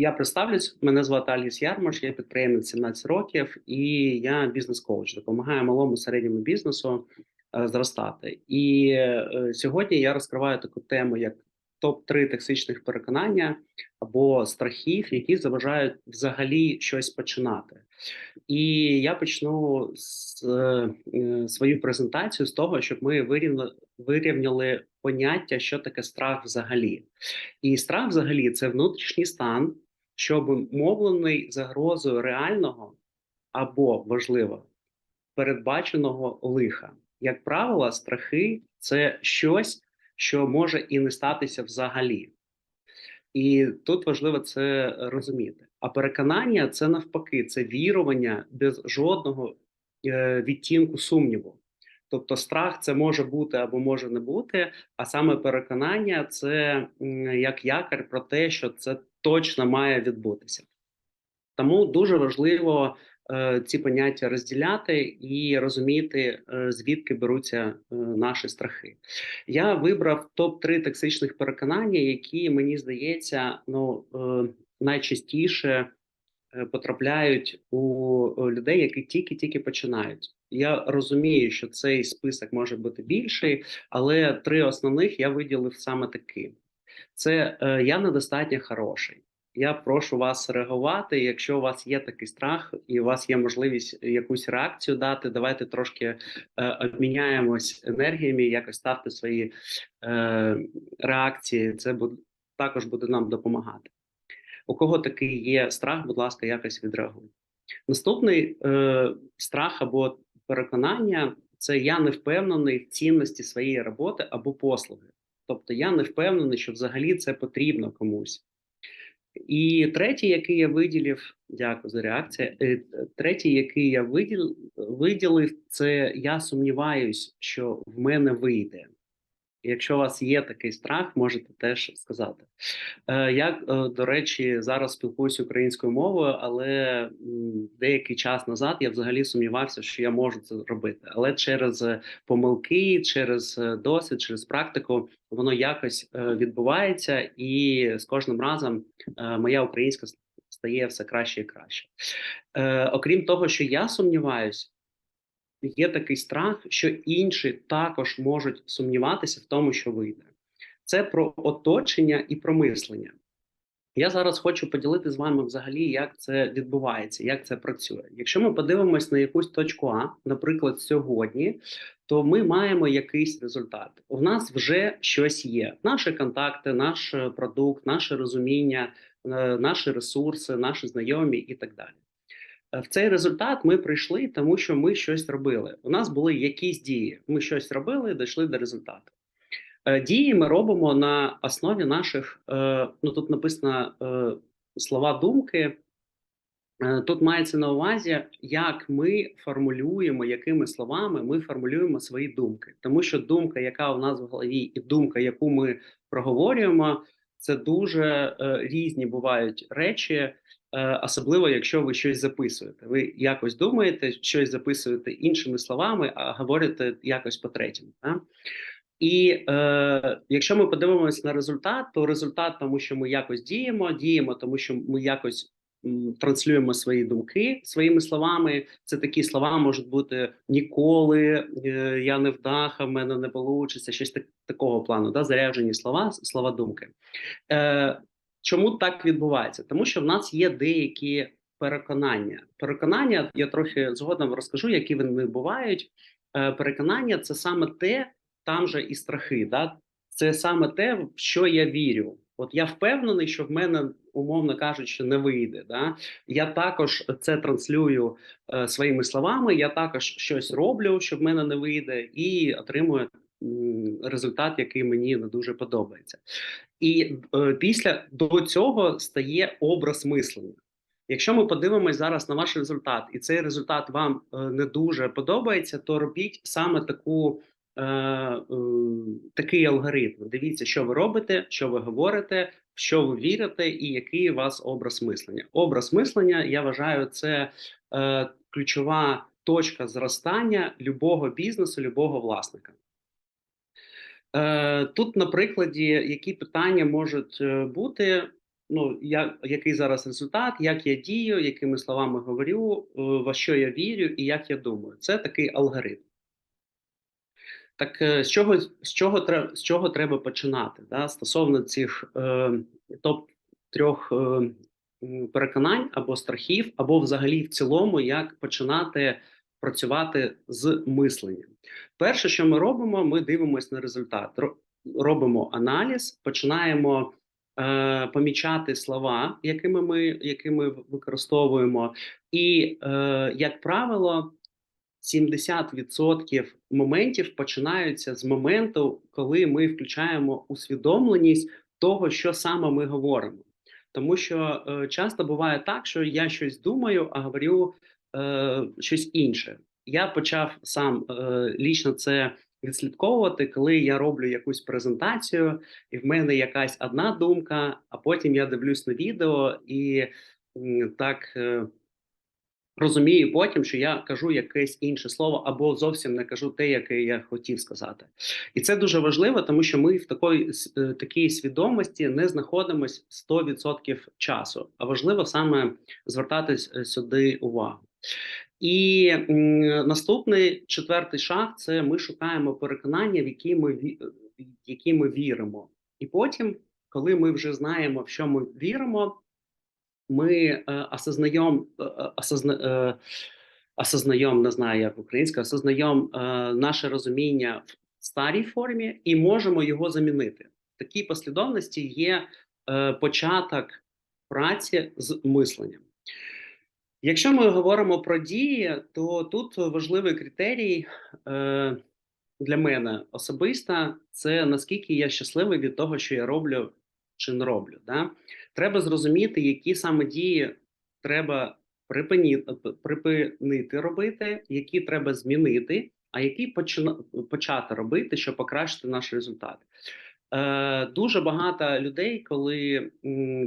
Я представлюсь, мене звати Альгіс Ярмаш, я підприємець 17 років і я бізнес-коуч. Допомагаю малому середньому бізнесу е, зростати. І е, сьогодні я розкриваю таку тему, як топ 3 токсичних переконання або страхів, які заважають взагалі щось починати. І я почну з е, свою презентацію з того, щоб ми вирівняли, вирівняли поняття, що таке страх взагалі. І страх взагалі це внутрішній стан, що обумовлений загрозою реального або важливо передбаченого лиха. Як правило, страхи це щось, що може і не статися взагалі. І тут важливо це розуміти. А переконання це навпаки, це вірування без жодного е, відтінку сумніву. Тобто, страх це може бути або може не бути, а саме переконання це як якар про те, що це точно має відбутися. Тому дуже важливо е, ці поняття розділяти і розуміти, е, звідки беруться е, наші страхи. Я вибрав топ 3 токсичних переконання, які мені здається, ну е, найчастіше е, потрапляють у людей, які тільки-тільки починають. Я розумію, що цей список може бути більший, але три основних я виділив саме такі: це е, я недостатньо хороший. Я прошу вас реагувати. Якщо у вас є такий страх, і у вас є можливість якусь реакцію дати, давайте трошки е, обміняємось енергіями, якось ставте свої е, реакції. Це буде також буде нам допомагати. У кого такий є страх, будь ласка, якось відреагуйте. Наступний е, страх або переконання це я не впевнений в цінності своєї роботи або послуги. Тобто я не впевнений, що взагалі це потрібно комусь. І третій, який я виділив, дякую за реакцію. Е, третій, який я виділив, виділив, це я сумніваюсь, що в мене вийде. Якщо у вас є такий страх, можете теж сказати. Е, я, е, до речі, зараз спілкуюся українською мовою, але деякий час назад я взагалі сумнівався, що я можу це робити. Але через помилки, через досвід, через практику воно якось е, відбувається, і з кожним разом моя українська стає все краще і краще. Окрім того, що я сумніваюсь, є такий страх, що інші також можуть сумніватися в тому, що вийде. Це про оточення і про мислення. Я зараз хочу поділити з вами взагалі, як це відбувається, як це працює. Якщо ми подивимось на якусь точку А, наприклад, сьогодні, то ми маємо якийсь результат. У нас вже щось є: наші контакти, наш продукт, наше розуміння, е, наші ресурси, наші знайомі і так далі. Е, в цей результат ми прийшли, тому що ми щось робили. У нас були якісь дії. Ми щось робили, дійшли до результату. Е, дії ми робимо на основі наших. Е, ну тут написано слова думки. Тут мається на увазі, як ми формулюємо, якими словами ми формулюємо свої думки, тому що думка, яка у нас в голові, і думка, яку ми проговорюємо, це дуже різні бувають речі, особливо, якщо ви щось записуєте. Ви якось думаєте, щось записуєте іншими словами, а говорите якось по третьому. Да? І е, якщо ми подивимося на результат, то результат, тому що ми якось діємо, діємо, тому що ми якось транслюємо свої думки своїми словами. Це такі слова можуть бути ніколи, е, я не вдаха, в мене не вийде, щось так, такого плану, да, заряджені слова, слова думки. Е, Чому так відбувається? Тому що в нас є деякі переконання. Переконання я трохи згодом розкажу, які вони бувають. Е, переконання це саме те, там же і страхи. Да? Це саме те, в що я вірю. От я впевнений, що в мене, умовно кажучи, не вийде. Да? Я також це транслюю е, своїми словами. Я також щось роблю, що в мене не вийде, і отримую результат, який мені не дуже подобається. І е, після до цього стає образ мислення. Якщо ми подивимось зараз на ваш результат, і цей результат вам е, не дуже подобається, то робіть саме таку. Е, е, такий алгоритм. Дивіться, що ви робите, що ви говорите, в що ви вірите, і який у вас образ мислення. Образ мислення, я вважаю, це е, ключова точка зростання любого бізнесу, любого власника. Е, тут, на прикладі, які питання можуть е, бути, ну я який зараз результат, як я дію, якими словами говорю, е, во що я вірю і як я думаю. Це такий алгоритм. Так з чого з чого треба з чого треба починати? Да? Стосовно цих е, топ трьох е, переконань або страхів, або взагалі в цілому, як починати працювати з мисленням. Перше, що ми робимо, ми дивимося на результат, робимо аналіз, починаємо е, помічати слова, якими ми якими використовуємо, і, е, як правило, 70% моментів починаються з моменту, коли ми включаємо усвідомленість того, що саме ми говоримо. Тому що е, часто буває так, що я щось думаю, а говорю е, щось інше. Я почав сам е, лічно це відслідковувати, коли я роблю якусь презентацію, і в мене якась одна думка, а потім я дивлюсь на відео і так. Е, розумію потім, що я кажу якесь інше слово, або зовсім не кажу те, яке я хотів сказати, і це дуже важливо, тому що ми в такої е, такій свідомості не знаходимося 100% часу. А важливо саме звертатись е, сюди увагу. І м, наступний четвертий шаг це ми шукаємо переконання, в які ми в які ми віримо, і потім, коли ми вже знаємо, в що ми віримо мы э, осознаем, э, э, осозна, э, осознаем, не знаю, як українська, осознаем е, наше розуміння в старій формі і можемо його замінити. В такій послідовності є е, початок праці з мисленням. Якщо ми говоримо про дії, то тут важливий критерій е, для мене особисто це наскільки я щасливий від того, що я роблю чи не роблю. Да? Треба зрозуміти, які саме дії треба припинити, припинити робити, які треба змінити, а які почина, почати робити, щоб покращити наш результат. Е, Дуже багато людей, коли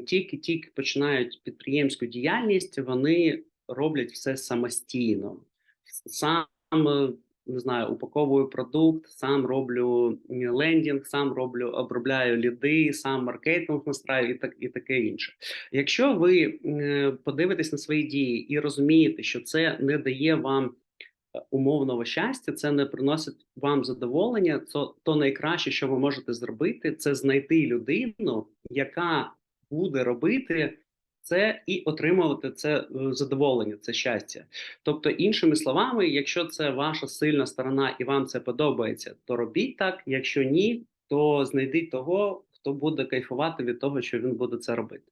тільки-тільки починають підприємську діяльність, вони роблять все самостійно. Сам не знаю, упаковую продукт, сам роблю лендінг, сам роблю, обробляю ліди, сам маркетинг настраю і так і таке інше. Якщо ви подивитесь на свої дії і розумієте, що це не дає вам е, умовного щастя, це не приносить вам задоволення, то, то найкраще, що ви можете зробити, це знайти людину, яка буде робити це і отримувати це е, задоволення, це щастя. Тобто, іншими словами, якщо це ваша сильна сторона і вам це подобається, то робіть так. Якщо ні, то знайдіть того, хто буде кайфувати від того, що він буде це робити.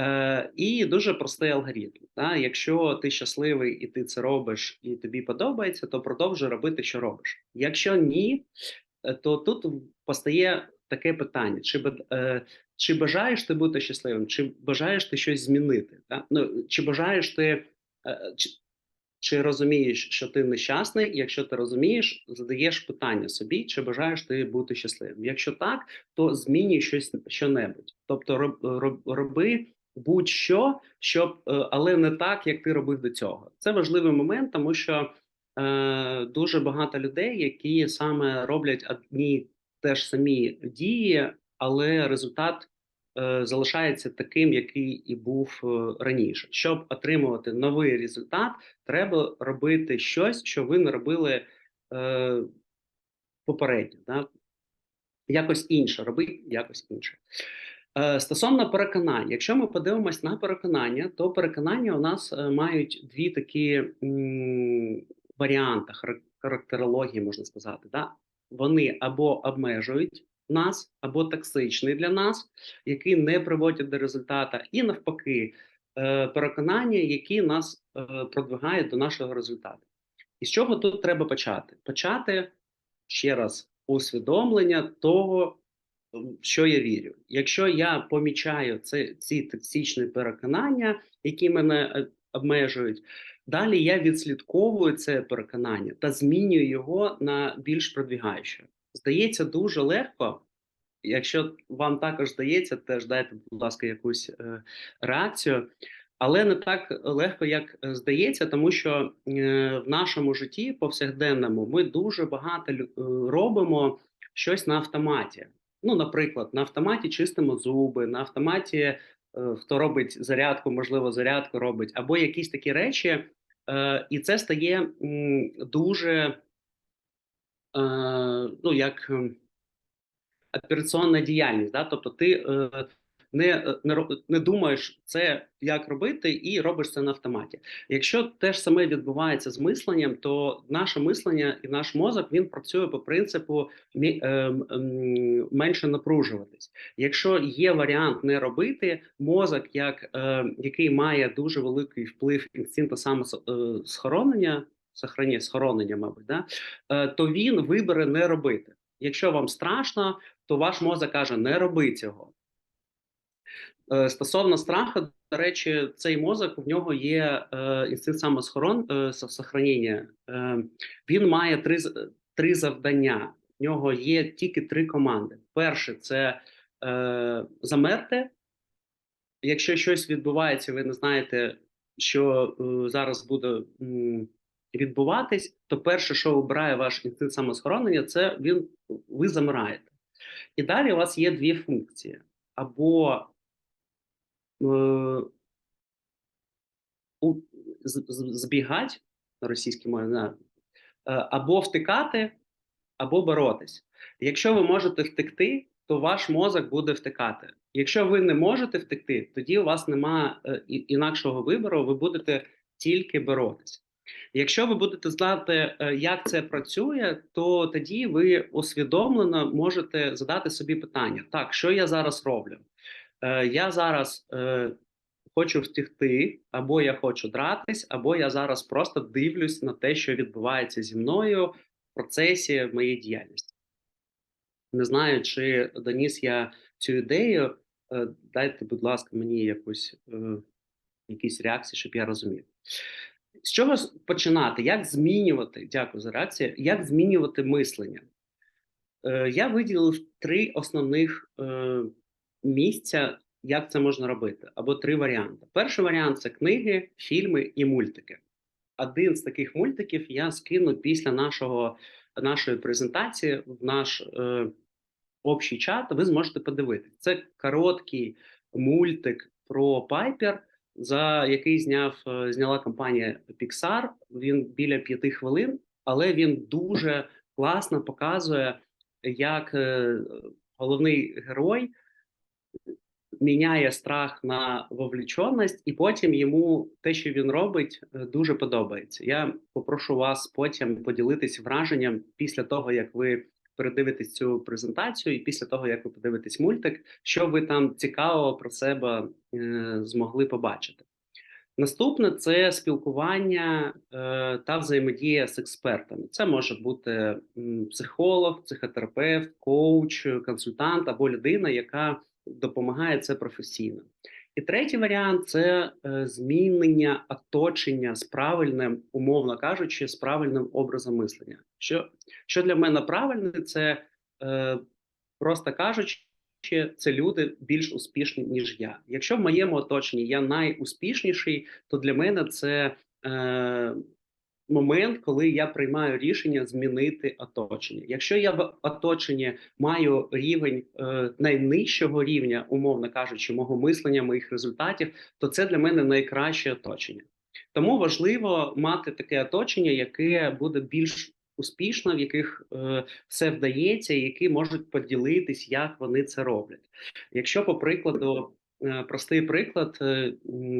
Е, І дуже простий алгоритм. Да? Якщо ти щасливий і ти це робиш, і тобі подобається, то продовжуй робити, що робиш. Якщо ні, е, то тут постає таке питання: чи е, чи бажаєш ти бути щасливим, чи бажаєш ти щось змінити? Так? Ну, Чи бажаєш ти, е, чи, розумієш, що ти нещасний? Якщо ти розумієш, задаєш питання собі, чи бажаєш ти бути щасливим? Якщо так, то змінюй щось що-небудь. Тобто роб, роб, роби будь-що, щоб, е, але не так, як ти робив до цього. Це важливий момент, тому що е, дуже багато людей, які саме роблять одні теж самі дії, але результат залишається таким, який і був е, раніше. Щоб отримувати новий результат, треба робити щось, що ви не робили е, попередньо. Да? Якось інше, робити якось інше. Е, стосовно переконань, якщо ми подивимось на переконання, то переконання у нас е, мають дві такі варіанти характерології, можна сказати. Да? Вони або обмежують нас або токсичний для нас, який не приводять до результату, і навпаки, е, переконання, які нас е, продвигають до нашого результату. І з чого тут треба почати? Почати ще раз усвідомлення того, що я вірю. Якщо я помічаю це, ці токсичні переконання, які мене е, обмежують, далі я відслідковую це переконання та змінюю його на більш продвігаюче здається дуже легко. Якщо вам також здається, теж дайте, будь ласка, якусь е, реакцію, але не так легко, як е, здається, тому що е, в нашому житті повсякденному ми дуже багато е, робимо щось на автоматі. Ну, наприклад, на автоматі чистимо зуби, на автоматі хто робить зарядку, можливо, зарядку робить, або якісь такі речі, і це стає дуже ну як. ем, операційна діяльність, да? тобто ти е, не, е, не не думаєш це як робити, і робиш це на автоматі. Якщо те ж саме відбувається з мисленням, то наше мислення і наш мозок він працює по принципу менше напружуватись. Якщо є варіант не робити, мозок, як е, який має дуже великий вплив інстинкту самосхоронення, сохранення, схоронення, мабуть, да? е, то він вибере не робити. Якщо вам страшно, то ваш мозок каже: не роби цього. Е, Стосовно страху, до речі, цей мозок в нього є е, інстинкт самосхорон, е, сохранення. Е, він має три, три завдання. В нього є тільки три команди. Перше це е, замерти. Якщо щось відбувається, ви не знаєте, що е, зараз буде м, відбуватись, то перше, що обирає ваш інстинкт самосхоронення, це він ви замираєте. І далі у вас є дві функції: або е, збігати на російській мові, знаю, е, або втикати, або боротись. Якщо ви можете втекти, то ваш мозок буде втикати. Якщо ви не можете втекти, тоді у вас немає е, інакшого вибору, ви будете тільки боротись. Якщо ви будете знати, е, як це працює, то тоді ви усвідомлено можете задати собі питання: так, що я зараз роблю? Е, Я зараз е, хочу втекти, або я хочу дратись, або я зараз просто дивлюсь на те, що відбувається зі мною в процесі моєї діяльності. Не знаю, чи доніс я цю ідею. Дайте, будь ласка, мені якусь якісь реакції, щоб я розумів. З чого починати? Як змінювати? Дякую за реакцію. Як змінювати мислення? Е, я виділив три основних е, місця, як це можна робити, або три варіанти. Перший варіант це книги, фільми і мультики. Один з таких мультиків я скину після нашого, нашої презентації в наш е, общий чат. Ви зможете подивитися. Це короткий мультик про Пайпер, за який зняв е, зняла компанія Pixar. Він біля п'яти хвилин, але він дуже класно показує, як е, головний герой міняє страх на вовліченість, і потім йому те, що він робить, е, дуже подобається. Я попрошу вас потім поділитись враженням після того, як ви передивитесь цю презентацію, і після того, як ви подивитесь мультик, що ви там цікавого про себе е, змогли побачити. Наступне це спілкування е, та взаємодія з експертами. Це може бути психолог, психотерапевт, коуч, консультант або людина, яка допомагає це професійно. І третій варіант це е, змінення оточення з правильним, умовно кажучи, з правильним образом мислення. Що, що для мене правильне, це е, просто кажучи, це люди більш успішні, ніж я. Якщо в моєму оточенні я найуспішніший, то для мене це е, момент, коли я приймаю рішення змінити оточення. Якщо я в оточенні маю рівень е, найнижчого рівня, умовно кажучи, мого мислення, моїх результатів, то це для мене найкраще оточення. Тому важливо мати таке оточення, яке буде більш успішно, в яких е, все вдається, і які можуть поділитись, як вони це роблять. Якщо, по прикладу, е, простий приклад, е,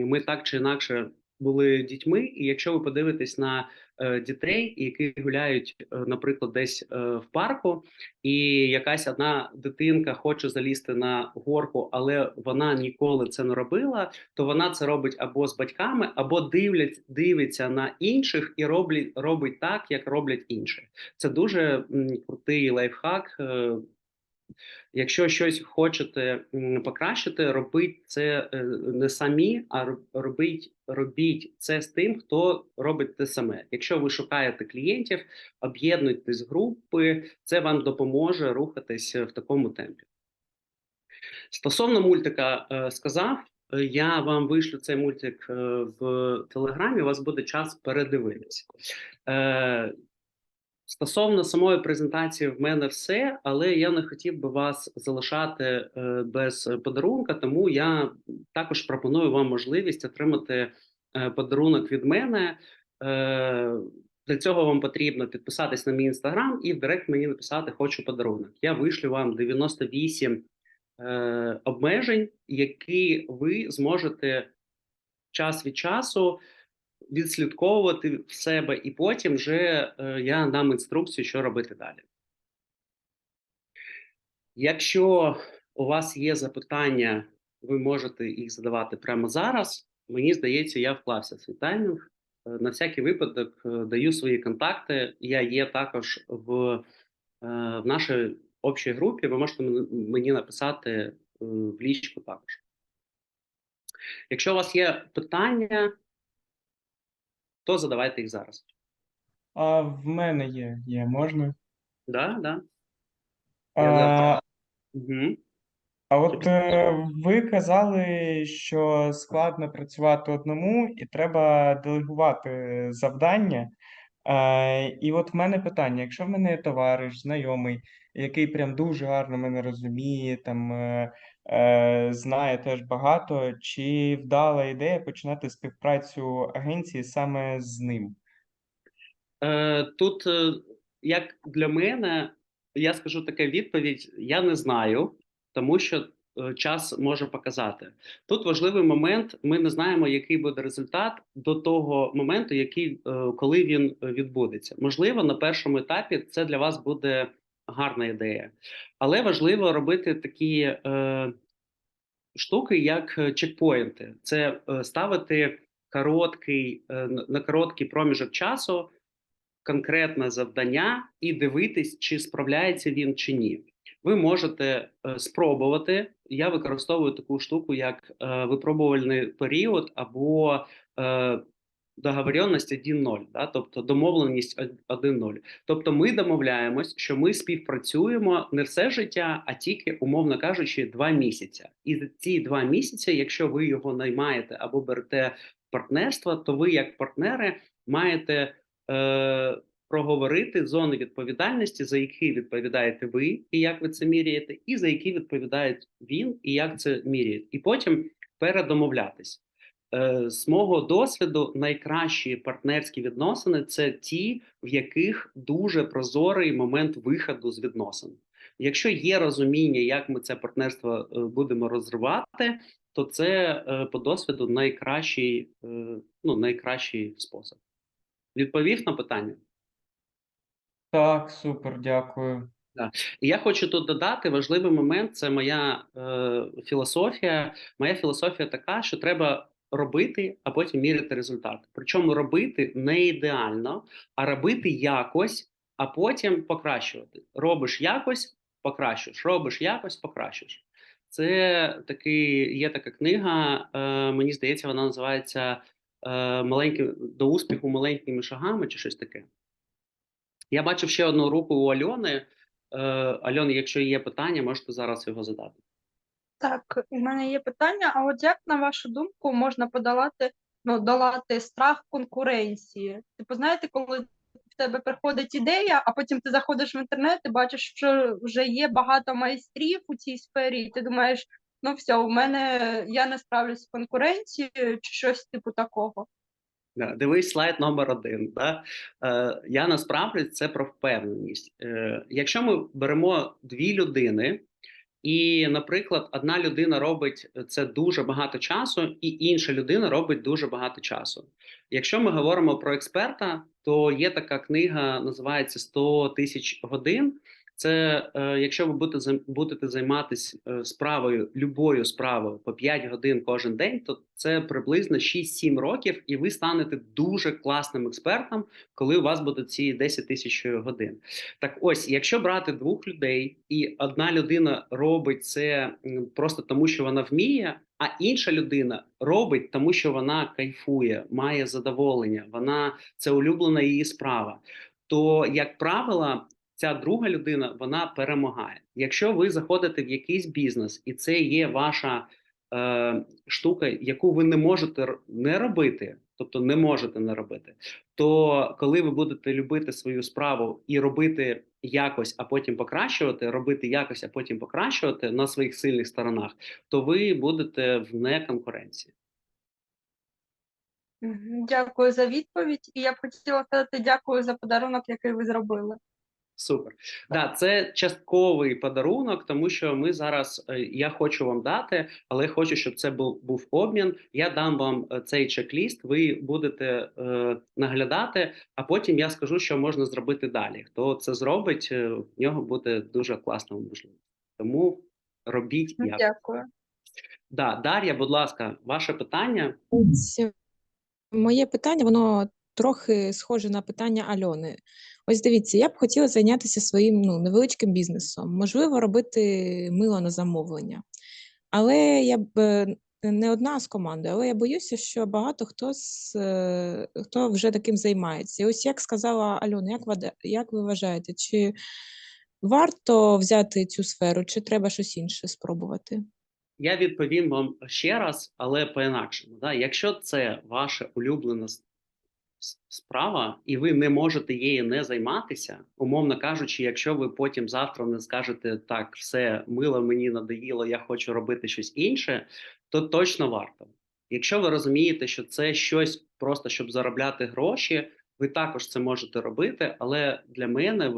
ми так чи інакше були дітьми, і якщо ви подивитесь на е, дітей, які гуляють, е, наприклад, десь е, в парку, і якась одна дитинка хоче залізти на горку, але вона ніколи це не робила, то вона це робить або з батьками, або дивлять, дивиться на інших і роблять, робить так, як роблять інші. Це дуже м, крутий лайфхак. е, Якщо щось хочете покращити, робіть це е, не самі, а робіть, робіть це з тим, хто робить те саме. Якщо ви шукаєте клієнтів, об'єднуйтесь групи, це вам допоможе рухатись в такому темпі. Стосовно мультика е, сказав, е, я вам вишлю цей мультик е, в Телеграмі. У вас буде час передивитися. Е, Стосовно самої презентації, в мене все, але я не хотів би вас залишати е, без подарунка, тому я також пропоную вам можливість отримати е, подарунок від мене. Е, для цього вам потрібно підписатись на мій інстаграм і в директ мені написати Хочу подарунок. Я вишлю вам 98 е, обмежень, які ви зможете час від часу відслідковувати в себе, і потім вже е, я дам інструкцію, що робити далі. Якщо у вас є запитання, ви можете їх задавати прямо зараз. Мені здається, я вклався в свій таймінг. Е, На всякий випадок е, даю свої контакти. Я є також в, в нашій общій групі. Ви можете мені написати в лічку також. Якщо у вас є питання, то задавайте їх зараз. А в мене є, є, можна. Да, да. Я завтра. А, Угу. а от е, ви казали, що складно працювати одному і треба делегувати завдання. Е, і от в мене питання: якщо в мене є товариш, знайомий, який прям дуже гарно мене розуміє, там е, знає теж багато, чи вдала ідея починати співпрацю агенції саме з ним? Е, тут, е, як для мене, я скажу таке відповідь: я не знаю, тому що е, час може показати. Тут важливий момент: ми не знаємо, який буде результат до того моменту, який, е, коли він е, відбудеться. Можливо, на першому етапі це для вас буде гарна ідея, але важливо робити такі. Е, штуки, як е, чекпоінти. Це е, ставити короткий е, на- короткий проміжок часу конкретне завдання і дивитись, чи справляється він чи ні. Ви можете спробувати. Я використовую таку штуку, як випробувальний період або договоренність 1.0, да? тобто домовленість 1.0. Тобто ми домовляємось, що ми співпрацюємо не все життя, а тільки, умовно кажучи, два місяці. І ці два місяці, якщо ви його наймаєте або берете партнерство, то ви, як партнери, маєте е, проговорити зони відповідальності, за які відповідаєте ви, і як ви це міряєте, і за які відповідає він, і як це міряє. І потім передомовлятись. Е, з мого досвіду найкращі партнерські відносини це ті, в яких дуже прозорий момент виходу з відносин. Якщо є розуміння, як ми це партнерство е, будемо розривати, то це е, по досвіду найкращий, ну, найкращий спосіб. Відповів на питання? Так, супер, дякую. Я хочу тут додати важливий момент: це моя е, філософія. Моя філософія така, що треба робити, а потім міряти результат. Причому робити не ідеально, а робити якось, а потім покращувати. Робиш якось, покращуєш, робиш якось, покращуєш. Це такий, є така книга. Е, мені здається, вона називається е, маленьким до успіху маленькими шагами чи щось таке. Я бачив ще одну руку у Альони. Е, Альон, якщо є питання, можете зараз його задати. Так, у мене є питання. А от як, на вашу думку, можна подолати, ну, долати страх конкуренції? Типу, знаєте, коли в тебе приходить ідея, а потім ти заходиш в інтернет і бачиш, що вже є багато майстрів у цій сфері, і ти думаєш, ну все, у мене я не справлюсь з конкуренцією, чи щось типу такого. Дивись слайд номер один. Да? Е, я насправді це про впевненість. Е, якщо ми беремо дві людини, і, наприклад, одна людина робить це дуже багато часу, і інша людина робить дуже багато часу. Якщо ми говоримо про експерта, то є така книга, називається «100 тисяч годин. Це е, якщо ви будете будете займатися е, справою, любою справою по 5 годин кожен день, то це приблизно 6-7 років, і ви станете дуже класним експертом, коли у вас будуть ці 10 тисяч годин. Так ось, якщо брати двох людей, і одна людина робить це просто тому, що вона вміє, а інша людина робить тому, що вона кайфує, має задоволення, вона це улюблена її справа. То, як правило, ця друга людина вона перемагає. Якщо ви заходите в якийсь бізнес, і це є ваша е, штука, яку ви не можете не робити, тобто не можете не робити. То коли ви будете любити свою справу і робити якось, а потім покращувати, робити якось, а потім покращувати на своїх сильних сторонах, то ви будете в неконкуренції. Дякую за відповідь. І я б хотіла сказати дякую за подарунок, який ви зробили. Супер. Да, це частковий подарунок, тому що ми зараз е, я хочу вам дати, але хочу, щоб це був був обмін. Я дам вам е, цей чек-ліст. Ви будете е, наглядати, а потім я скажу, що можна зробити далі. Хто це зробить, е, в нього буде дуже класна можливість. Тому робіть як. Дякую. Да, Дар'я, будь ласка, ваше питання. Моє питання, воно трохи схоже на питання Альони. Ось дивіться, я б хотіла зайнятися своїм ну, невеличким бізнесом, можливо, робити мило на замовлення. Але я б е, не одна з команди, але я боюся, що багато хто з е, хто вже таким займається. І ось як сказала Альона, як вада- як ви вважаєте, чи варто взяти цю сферу, чи треба щось інше спробувати? Я відповім вам ще раз, але по-інакшому. Да? Якщо це ваша улюблена справа, і ви не можете її не займатися, умовно кажучи, якщо ви потім завтра не скажете так, все мило мені надоїло, я хочу робити щось інше, то точно варто. Якщо ви розумієте, що це щось просто щоб заробляти гроші, ви також це можете робити. Але для мене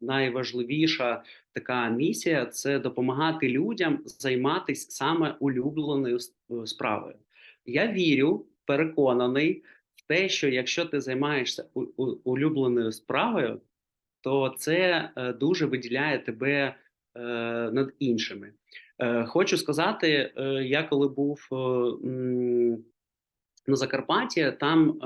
найважливіша така місія це допомагати людям займатися саме улюбленою справою. Я вірю, переконаний те, що якщо ти займаєшся улюбленою справою, то це е, дуже виділяє тебе е, над іншими. Е, хочу сказати, я коли був на Закарпатті, там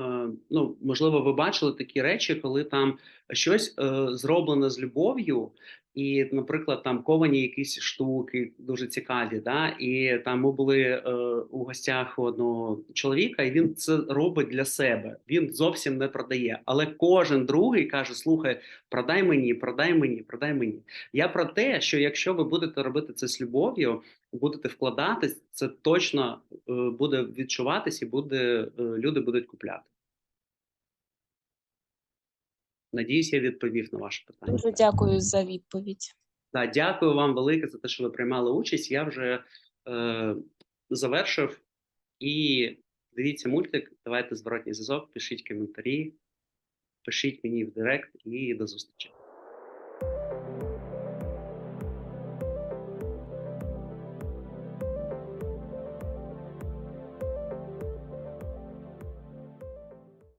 ну можливо, ви бачили такі речі, коли там щось е, зроблено з любов'ю, і, наприклад, там ковані якісь штуки дуже цікаві. Да? І там ми були е, у гостях у одного чоловіка, і він це робить для себе. Він зовсім не продає. Але кожен другий каже: слухай, продай мені, продай мені, продай мені. Я про те, що якщо ви будете робити це з любов'ю, будете вкладатись, це точно е, буде відчуватись і буде е, люди будуть купляти. Надіюсь, я відповів на ваше питання. Дуже дякую за відповідь. Да, дякую вам велике за те, що ви приймали участь. Я вже е, завершив. І дивіться мультик. Давайте зворотній зв'язок, пишіть коментарі, пишіть мені в директ і до зустрічі.